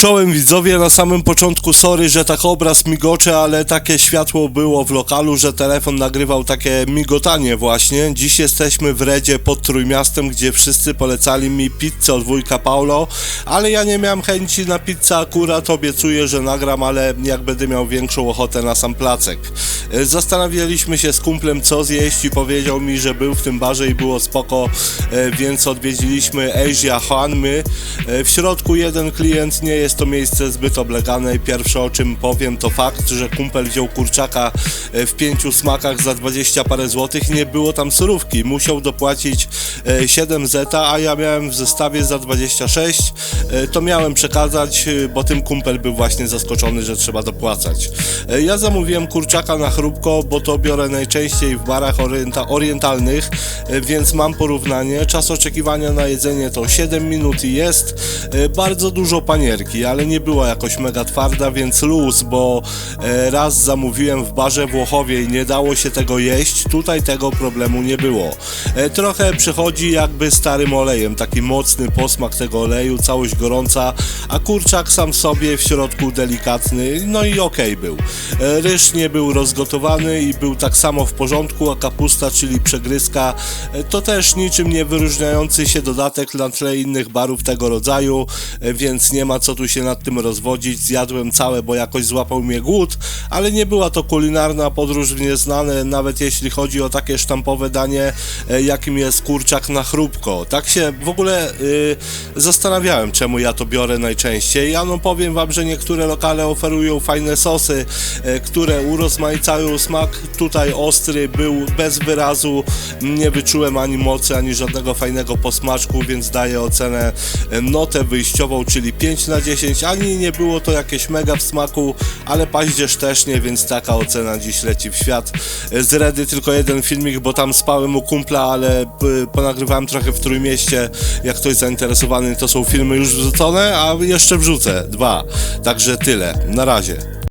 Czołem widzowie, na samym początku sorry, że tak obraz migocze, ale takie światło było w lokalu, że telefon nagrywał takie migotanie właśnie. Dziś jesteśmy w Redzie pod Trójmiastem, gdzie wszyscy polecali mi pizzę od wujka Paulo, ale ja nie miałem chęci na pizzę akurat, obiecuję, że nagram, ale jak będę miał większą ochotę na sam placek. E, Zastanawialiśmy się z kumplem co zjeść i powiedział mi, że był w tym barze i było spoko, e, więc odwiedziliśmy Asia Hanmy. E, W środku jeden klient nie jest to miejsce zbyt oblegane i pierwsze o czym powiem to fakt, że kumpel wziął kurczaka e, w pięciu smakach za 20 parę złotych nie było tam surówki. Musiał dopłacić e, 7 zeta, a ja miałem w zestawie za 26. E, To miałem przekazać, e, bo tym kumpel był właśnie zaskoczony, że trzeba dopłacać. E, Ja zamówiłem kurczaka na chrupko, bo to biorę najczęściej w barach orienta orientalnych, e, więc mam porównanie. Czas oczekiwania na jedzenie to 7 minut i jest e, bardzo dużo panierki, ale nie była jakoś mega twarda, więc luz, bo e, raz zamówiłem w barze Włochowie i nie dało się tego jeść. Tutaj tego problemu nie było. E, Trochę przychodzi jakby starym olejem, taki mocny posmak tego oleju, całość gorąca, a kurczak sam sobie w środku delikatny, no i okej był. E, Ryż nie był rozgotowany i był tak samo w porządku, a kapusta, czyli przegryzka, to też niczym nie wyróżniający się dodatek na tle innych barów tego rodzaju, więc nie ma co tu się nad tym rozwodzić. Zjadłem całe, bo jakoś złapał mnie głód, ale nie była to kulinarna podróż w nieznane, nawet jeśli chodzi o takie sztampowe danie, e, jakim jest kurczak na chrupko. Tak się w ogóle y, zastanawiałem, czemu ja to biorę najczęściej. Ja no powiem wam, że niektóre lokale oferują fajne sosy, e, które urozmaicają smak. Tutaj ostry był bez wyrazu, nie wyczułem ani mocy, ani żadnego fajnego posmaczku, więc daję ocenę e, notę wyjściową, czyli 5 na 10. Ani nie było to jakieś mega w smaku, ale paździerz też nie, więc taka ocena dziś leci w świat. Z Redy tylko jeden filmik, bo tam spałem u kumpla, ale p- ponagrywałem trochę w Trójmieście. Jak ktoś zainteresowany, to są filmy już wrzucone, a jeszcze wrzucę dwa. Także tyle. Na razie.